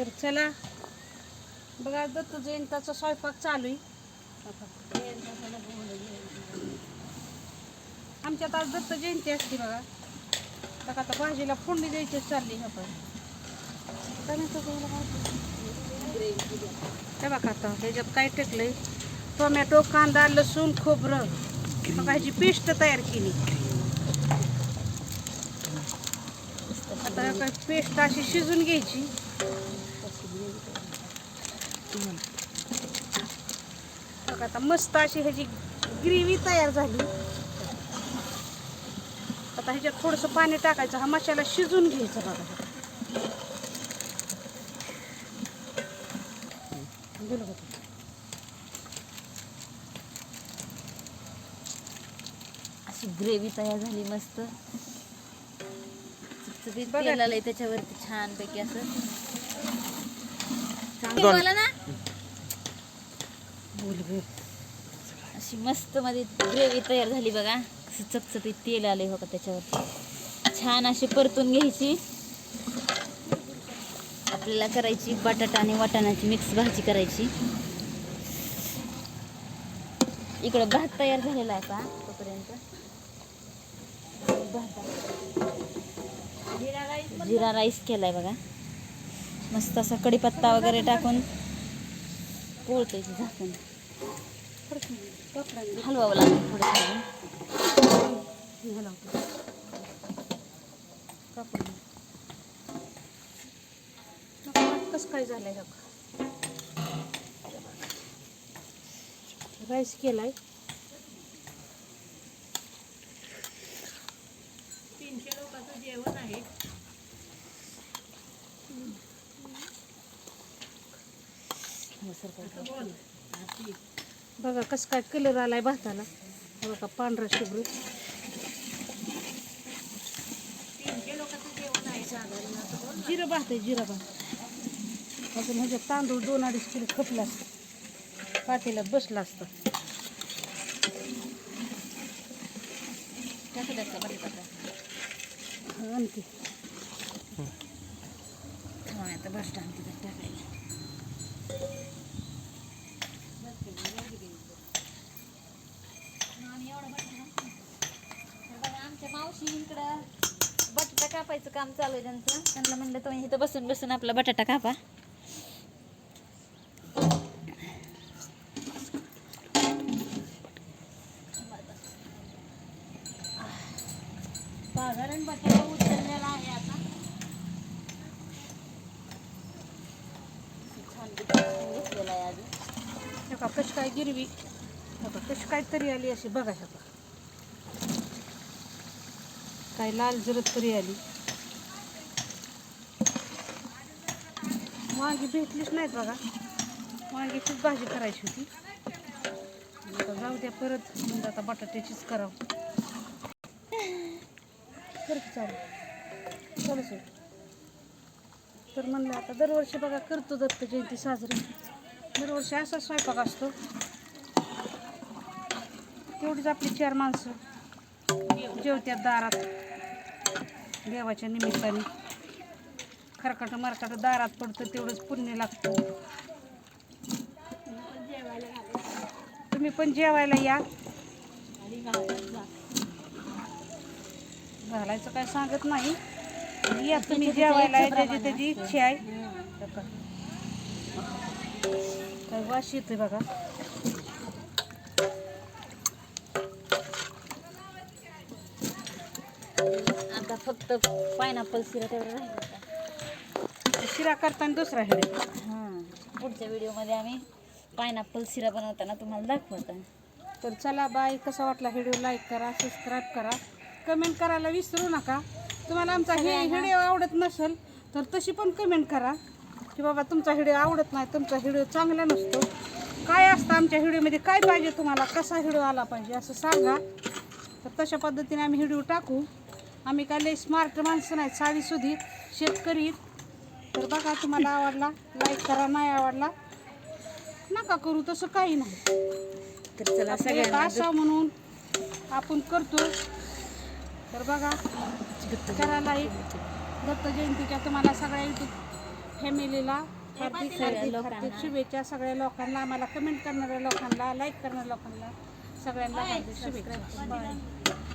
तर चला. बघा दत्त जयंताचा स्वयंपाक चालू आहे. आमच्यात आज दत्त जयंती असते बघा. तर आता भाजीला फोडणी द्यायची चालली आपण. पण काय हे बघा आता ह्याच्यात काय टाकलंय? टोमॅटो कांदा लसूण खोबरं. मग ह्याची पेस्ट तयार केली. आता पेस्ट अशी शिजून घ्यायची. बघा आता मस्त अशी ह्याची ग्रेव्ही तयार झाली. आता ह्याच्यात थोडंसं पाणी टाकायचं हा मसाला शिजून घ्यायचा बघा? अशी ग्रेव्ही तयार झाली मस्त. त्याच्यावरती छान पैकी असं ना. अशी मस्त मध्ये ग्रेव्ही तयार झाली बघा. चकचकीत तेल आले हो का त्याच्यावरती. छान अशी परतून घ्यायची. आपल्याला करायची बटाटा आणि वाटाण्याची मिक्स भाजी करायची. इकडं भात तयार झालेला आहे का तोपर्यंत. जिरा राईस केलाय बघा. मस्त असा कढीपत्ता वगैरे टाकून पोळते झाकून. हलवावं लागेल थोडं हे हलवतो. कसं काय झालंय राईस केलाय. लोकांचं जेवण आहे. बघा कसं काय कलर आलाय भाताला. बघा पांढरा शुभ्र. जिरं भात आहे जिरा भात. अजून म्हणजे तांदूळ दोन अडीच किलो खपला असतं. पातेला बसला असतं. टाकू आणखी आता बस टाकते टाकायला तर बघा, आमच्या मावशी इकडं बटाटा कापायचं काम चालू आहे त्यांचं. त्यांना म्हणलं तुम्ही इथं बसून बसून आपला बटाटा कापा. साधारण बटाटा उचललेला आहे आता. घेतलेला आहे कशी काय गिरवी. हे कशी काय तरी आली अशी. बघा शकता काय लाल जरत तरी आली. वांगी भेटलीच नाहीत बघा. वांगीचीच भाजी करायची होती. आता जाऊ द्या परत म्हणजे आता बटाट्याचीच करावं. कर चालू. चालू सर. तर म्हणलं आता दरवर्षी बघा करतो दत्त जयंती साजरी. दरवर्षी असा स्वयंपाक असतो. तेवढीच आपली चार माणसं जेवत्यात दारात. देवाच्या निमित्ताने. खरकाट मरकाट दारात पडतं तेवढंच पुण्य लागतं. तुम्ही पण जेवायला या. घालायचं काय सांगत नाही. या तुम्ही जेवायला ज्याची त्याची इच्छा आहे. काय वास येतोय बघा. आता फक्त पायनॅपल सिरा तेवढं राहिलं होतं. शिरा करताना दुसरा हिडे हां. पुढच्या व्हिडिओमध्ये आम्ही पायनॅपल सिरा बनवताना तुम्हाला दाखवत. आहे तर चला बाय कसा वाटला व्हिडिओ? लाईक करा सबस्क्राईब करा. कमेंट करायला विसरू नका. तुम्हाला आमचा हे व्हिडिओ आवडत नसेल तर तशी पण कमेंट करा. की बाबा तुमचा व्हिडिओ आवडत नाही तुमचा व्हिडिओ चांगला नसतो. काय असतं आमच्या व्हिडिओमध्ये? काय पाहिजे तुम्हाला? कसा व्हिडिओ आला पाहिजे? असं सांगा. तर तशा पद्धतीने आम्ही व्हिडिओ टाकू. आम्ही काय लई स्मार्ट माणसं नाहीत साधीसुधी शेतकरी. तर बघा तुम्हाला आवडला लाईक करा नाही आवडला नका करू तसं काही नाही. तर चला आपलं एक सगळ्यांना आशा म्हणून आपण करतो. तर बघा करा लाईक दत्त जयंतीच्या तुम्हाला सगळ्या युट्यूब फॅमिलीला हार्दिक हार्दिक शुभेच्छा सगळ्या लोकांना. आम्हाला कमेंट करणाऱ्या लोकांना लाईक करणाऱ्या लोकांना सगळ्यांना हार्दिक शुभेच्छा.